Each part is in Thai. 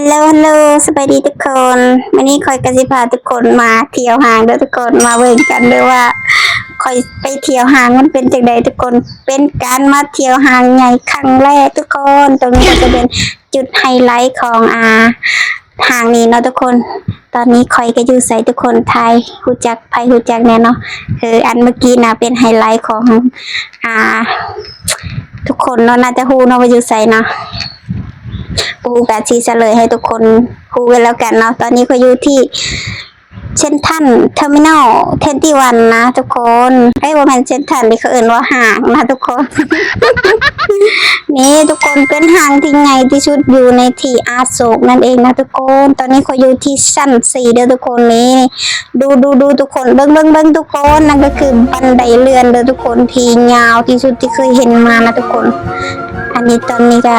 ฮัลโหลฮัลโหลสบายดีทุกคนวันนี้คอยกระสิพาทุกคนมาเที่ยวห้างด้อทุกคนมาเบิ่งกันด้อว่าคอยไปเที่ยวห้างมันเป็นจังไดทุกคน เป็นการมาเที่ยวห้างใหญ่ครั้งแรกทุกคน ตรงนี้จะเป็นจุดไฮไลท์ของอาห้างนี้เนาะทุกคน ตอนนี้คอยก็อยู่ใส่ทุกคนไทยหูจักไผหูจักแน่เนาะคืออันเมื่อกี้นะเป็นไฮไลท์ของอาทุกคนเนาะน่าจะฮูเนาะว่าอยู่ใส่เนาะ ปูกาชีเฉลยให้ทุกคนฮู้กันแล้วกันเนาะตอนนี้ก็อยู่ที่เชนทันเทอร์มินอลเทนตี้วันนะทุกคนไอ้ยว่ามันเชนทันนี่เขาเอ่นว่าห่างนะทุกคน นี่ทุกคนเป็นห่างที่ใหญ่ที่สุดอยู่ในที่อาโศกนั่นเองนะทุกคน ตอนนี้เขาอยู่ที่ชั้นสี่เด้อทุกคนนี่ดูดูดูทุกคนเบิ้งเบิ้งเบิ้งทุกคนนั่นก็คือบันไดเลื่อนเด้อทุกคนที่ยาวที่สุดที่เคยเห็นมานะทุกคน อันนี้ตอนนี้ก็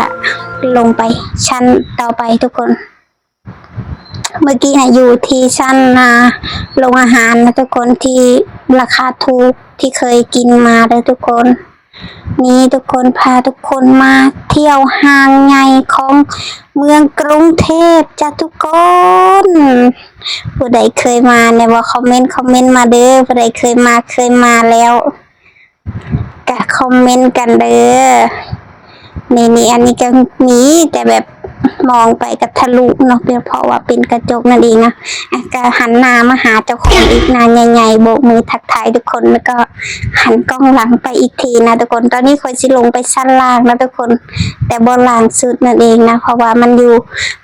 ลงไปชั้นต่อไปทุกคน เมื่อกี้นะอยู่ที่ชั้นนาโรงอาหารนะทุกคนที่ราคาถูกที่เคยกินมาเลยทุกคน นี่ทุกคนพาทุกคนมาเที่ยวห้างใหญ่ของเมืองกรุงเทพจ้ะทุกคน ผู้ใดเคยมาเนี่ยว่าคอมเมนต์คอมเมนต์มาเด้อผู้ใดเคยมาเคยมาแล้วก็คอมเมนต์กันเด้อ นี่นี่อันนี้ก็มีแต่แบบมองไปกับทะลุเนาะเพราะว่าเป็นกระจกนั่นเองนะก็หันหน้ามาหาเจ้าของอีกนานใหญ่ๆโบกมือทักทายทุกคนแล้วก็หันกล้องหลังไปอีกทีนะทุกคนตอนนี้คอยสิลงไปชั้นล่างนะทุกคน แต่บนล่างสุดนั่นเองนะเพราะว่ามันอยู่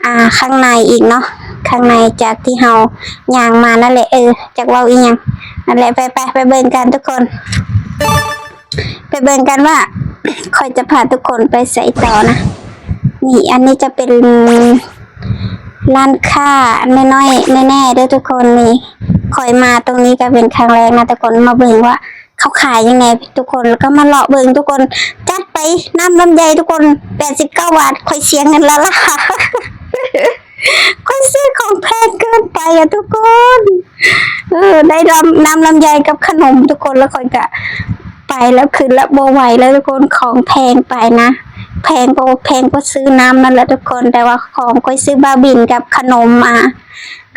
อ่าข้างในอีกเนาะข้างในจากที่เฮาย่างมานั่นแหละเออจากเว่าอีหยังนั่นแหละไปไปไปเบิ่งกันทุกคน ไปเบิ่งกันว่า คอยจะพาทุกคนไปใส่ต่อนะ นี่อันนี้จะเป็นร้านค้าน้อยๆแน่ๆด้วยทุกคนนี่คอยมาตรงนี้ก็เป็นครั้งแรกนะทุกคนมาเบิ่งว่าเขาขายยังไงทุกคนแล้วก็มาเลาะเบิ่งทุกคน จัดไปน้ำลำไยทุกคนแปดสิบเก้าบาทคอยเสียเงินล้วล่ะคอยซื้อของแพงเกินไปอะทุกคน เออได้รำน้ำลำไยกับขนมทุกคนแล้วคอยกะ แล้วคืนละโบไหวแล้วทุกคนของแพงไปนะ แพงก็แพงก็ซื้อน้ำนั่นแหละทุกคนแต่ว่าของก็ซื้อบาบินกับขนมมา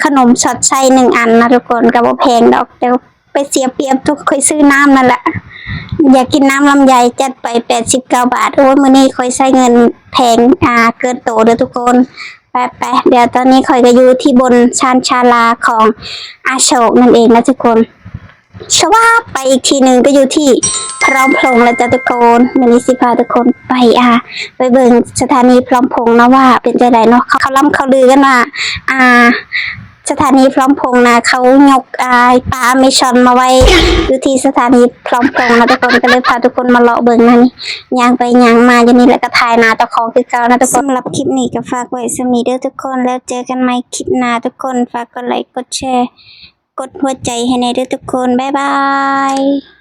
ขนมช็อตไส้หนึ่งอันนะทุกคนก็บ่แพงดอกแต่ไปเสียเปรียบทุกค่อยซื้อน้ำนั่นแหละอยากกินน้ำลำไยจัดไปแปดสิบเก้าบาทโอ้ยมื้อนี้คอยใช้เงินแพงอ่าเกินโตเด้อทุกคนไปไปเดี๋ยวตอนนี้คอยก็อยู่ที่บนชานชาลาของอาโศกนั่นเองนะทุกคน ชว่าไปอีกทีหนึ่งก็อยู่ที่พร้อมพงและจ้ะทุกคนวันนี้สิพาทุกคนไปอะไปเบิ่งสถานีพร้อมพงษ์นะว่าเป็นใจไดเนาะเขาล่ำเขาลือกันว่าอ่า สถานีพร้อมพงษ์นะเขายกอ่าปลาเมชอนมาไว้อยู่ที่สถานีพร้อมพงษ์นะทุกคนก็เลยพาทุกคนมาเลาะเบิ่งนะนี่ย่างไปย่างมาอยู่นี่แล้วก็ถ่ายหนาเจ้าของคือเก่านะทุกคนสำหรับคลิปนี้ก็ฝากไว้สมีเด้อทุกคนแล้วเจอกันใหม่คลิปหน้าทุกคนฝากกดไลค์กดแชร์ กดหัวใจให้ในด้อทุกคน บ๊ายบาย